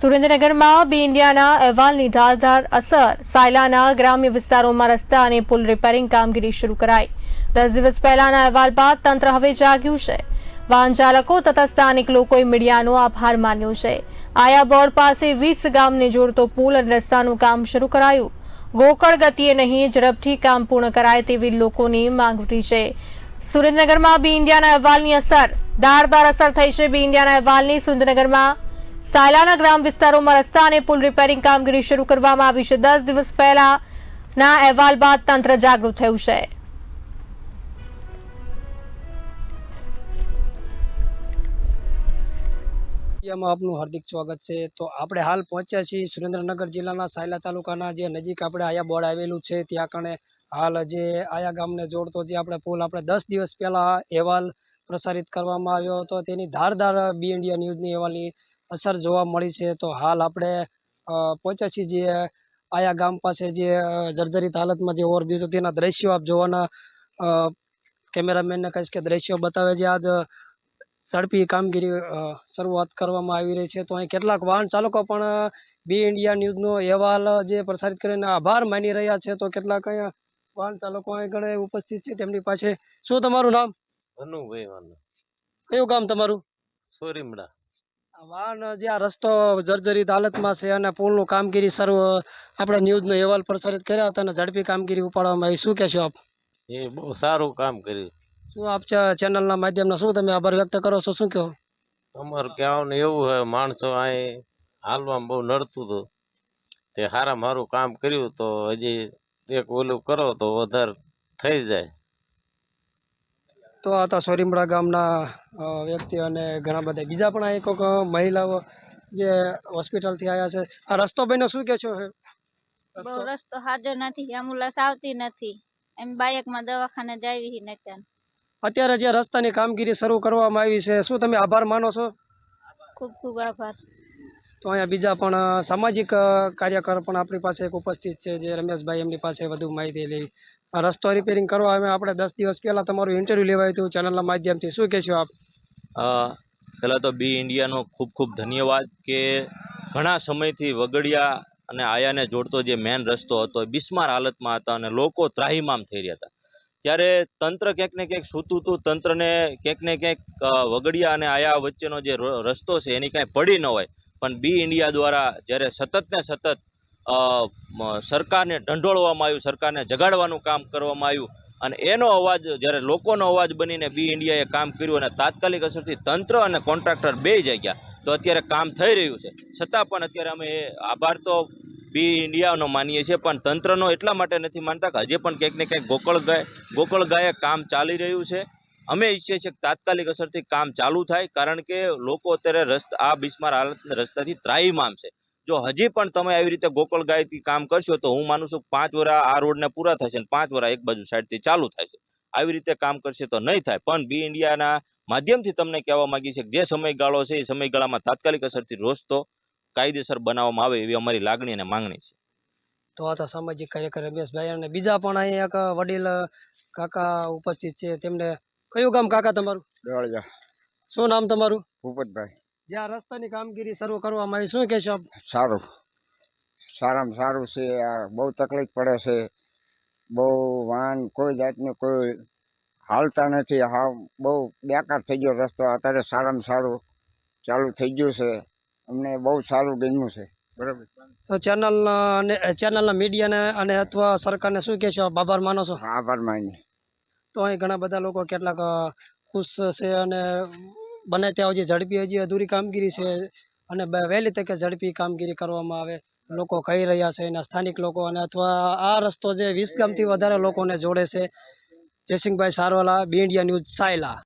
સુરેન્દ્રનગરમાં બી ઇન્ડિયાના અહેવાલની ધારધાર અસર. સાયલાના ગ્રામ્ય વિસ્તારોમાં રસ્તા અને પુલ રિપેરિંગ કામગીરી શરૂ કરાઈ. દસ દિવસ પહેલાના અહેવાલ બાદ તંત્ર હવે જાગ્યું છે. વાહન ચાલકો તથા સ્થાનિક લોકોએ મીડિયાનો આભાર માન્યો છે. આયા બોર્ડ પાસે વીસ ગામને જોડતો પુલ અને રસ્તાનું કામ શરૂ કરાયું. ગોકળ ગતિએ નહીં, ઝડપથી કામ પૂર્ણ કરાય તેવી લોકોની માંગ ઉઠી છે. સુરેન્દ્રનગરમાં બી ઇન્ડિયાના અહેવાલની અસર. ધારદાર અસર થઈ છે બી ઇન્ડિયાના અહેવાલની. સુરેન્દ્રનગરમાં સાયલાના ગ્રામ વિસ્તારોમાં રસ્તા અને પુલ રિપેરિંગ કામગીરી શરૂ કરવામાં આવી છે. દસ દિવસ પહેલાના અહેવાલ બાદ તંત્ર જાગૃત થયું છે. આપનું હાર્દિક સ્વાગત છે. તો આપણે હાલ પહોંચ્યા છીએ સુરેન્દ્રનગર જિલ્લાના સાયલા તાલુકાના જે નજીક આપણે આયા બોર્ડ આવેલું છે. ત્યાં કણે હાલ જે આયા ગામને જોડતો જે આપણે પુલ આપણે દસ દિવસ પહેલાં અહેવાલ પ્રસારિત કરવામાં આવ્યો હતો. તેની ધારદાર બી ઇન્ડિયા ન્યૂઝની અહેવાલની અસર જોવા મળી છે તો હાલ આપણે પહોંચ્યા છીએ જે આયા ગામ પાસે જે જર્જરિત હાલતમાં જે ઓવરબ્રિજ હતો તેના દ્રશ્યો આપ જોવાના કેમેરામેનને કહીશ કે દ્રશ્યો બતાવે છે. આજ ઝડપી કામગીરી શરૂઆત કરવામાં આવી રહી છે. તો અહીં કેટલાક વાહન ચાલકો પણ બી ઇન્ડિયા ન્યૂઝનો અહેવાલ જે પ્રસારિત કરીને આભાર માની રહ્યા છે. તો કેટલાક અહીંયા વાહન ચાલકો અહીં ગણે ઉપસ્થિત છે. તેમની પાસે શું તમારું નામ? અનુભાઈ વાના કયું ગામ તમારું? સોરીમડા. વાહન જે આ રસ્તો જર્જરિત હાલતમાં છે અને પુલનું કામગીરી સર્વ આપણે ન્યૂઝનો અહેવાલ પ્રસારિત કર્યા હતા અને ઝડપી કામગીરી ઉપાડવામાં આવી. શું કહેશો આપ? એ બહુ સારું કામ કર્યું. શું આપ ચેનલના માધ્યમના શું તમે આભાર વ્યક્ત કરો છો? શું કહો? અમારું કહેવાનું એવું હોય માણસો અહીં હાલવામાં બહુ નડતું હતું. તે સારા મારું કામ કર્યું તો હજી એક ઓલું કરો તો વધારે થઈ જાય. તો આ હતા સોરીમડા ગામના વ્યક્તિ અને ઘણા બધા. બીજા પણ અહીં કોઈક મહિલાઓ જે હોસ્પિટલથી આવ્યા છે. આ રસ્તો બન્યો શું કે છો? બહુ રસ્તો હાજર નથી. એમ્બ્યુલન્સ આવતી નથી. એમ બાયકમાં દવાખાને જાવી નથી અત્યારે જે રસ્તાની કામગીરી શરૂ કરવામાં આવી છે શું તમે આભાર માનો છો? ખૂબ ખૂબ આભાર. તો અહીંયા બીજા પણ સામાજિક કાર્યકર પણ આપણી પાસે એક ઉપસ્થિત છે જે રમેશભાઈ એમની પાસે વધુ માહિતી લેવી રસ્તો રિપેરિંગ કરવા અમે આપણે દસ દિવસ પહેલાં તમારું ઇન્ટરવ્યૂ લેવાયું હતું ચેનલના માધ્યમથી. શું કહેશો આપ? પહેલાં તો બી ઇન્ડિયાનો ખૂબ ખૂબ ધન્યવાદ કે ઘણા સમયથી વગડિયા અને આયાને જોડતો જે મેન રસ્તો હતો એ બિસ્માર હાલતમાં હતા અને લોકો ત્રાહિમામ થઈ રહ્યા હતા. ત્યારે તંત્ર ક્યાંક ને ક્યાંક સૂતું હતું, તંત્રને ક્યાંક ને ક્યાંક વગડિયા અને આયા વચ્ચેનો જે રસ્તો છે એની કાંઈ પડી ન હોય. પણ બી ઇન્ડિયા દ્વારા જ્યારે સતત ને સતત સરકારને ઢંઢોળવામાં આવ્યું, સરકારને જગાડવાનું કામ કરવામાં આવ્યું. અને એનો અવાજ, જ્યારે લોકોનો અવાજ બનીને બી ઇન્ડિયાએ કામ કર્યું અને તાત્કાલિક અસરથી તંત્ર અને કોન્ટ્રાક્ટર બે જગ્યા તો અત્યારે કામ થઈ રહ્યું છે. છતાં પણ અત્યારે અમે આભાર તો બી ઇન્ડિયાનો માનીએ છીએ, પણ તંત્રનો એટલા માટે નથી માનતા કે હજી પણ ક્યાંક ને ક્યાંક ગોકળ ગાય, ગોકળ ગાયે કામ ચાલી રહ્યું છે. અમે ઈચ્છીએ છીએ કે તાત્કાલિક અસરથી કામ ચાલુ થાય, કારણ કે લોકો અત્યારે રસ્તા, આ બિસ્માર હાલત રસ્તાથી ત્રાહીમામ છે. જો હજી પણ તમે આવી રીતે ગોકળ ગાયથી કામ કરશો તો હું માનું છું પાંચ વરા આ રોડને પૂરા થશે અને પાંચ વરા એક બાજુ સાઈડથી ચાલુ થાય છે. આવી રીતે કામ કરશે તો નહીં થાય પણ બી ઇન્ડિયાના માધ્યમથી તમને કહેવા માંગીએ છીએ કે જે સમયગાળો છે એ સમયગાળામાં તાત્કાલિક અસરથી રોસ્તો કાયદેસર બનાવવામાં આવે એવી અમારી લાગણી અને માંગણી છે. તો આ તો સામાજિક કાર્યકર રમેશભાઈ અને બીજા પણ અહીંયા એક વડીલ કાકા ઉપસ્થિત છે. તેમને કયું ગામ કાકા તમારું? શું નામ તમારું? ભૂપતભાઈ. જે આ રસ્તાની કામગીરી શરૂ કરવામાં આવી શું કહેશો આપ? સારું. સારામાં સારું છે. આ બહુ તકલીફ પડે છે. બહુ વાહન કોઈ જાતનું કોઈ હાલતા નથી. હા બહુ બેકાર થઈ ગયો રસ્તો. અત્યારે સારામાં સારું ચાલુ થઈ ગયું છે. અમને બહુ સારું ગમ્યું છે. બરાબર. તો ચેનલના અને ચેનલના મીડિયાને અને અથવા સરકારને શું કહેશો આભાર માનો છો? આભાર માની તો અહીં ઘણા બધા લોકો કેટલાક ખુશ છે અને બને ત્યાં સુધી ઝડપી હજી અધૂરી કામગીરી છે અને વહેલી તકે ઝડપી કામગીરી કરવામાં આવે. લોકો કહી રહ્યા છે એના સ્થાનિક લોકો અને અથવા આ રસ્તો જે વીસ ગામથી વધારે લોકોને જોડે છે. Jaysinhbhai Sarvala B India news, Sayla.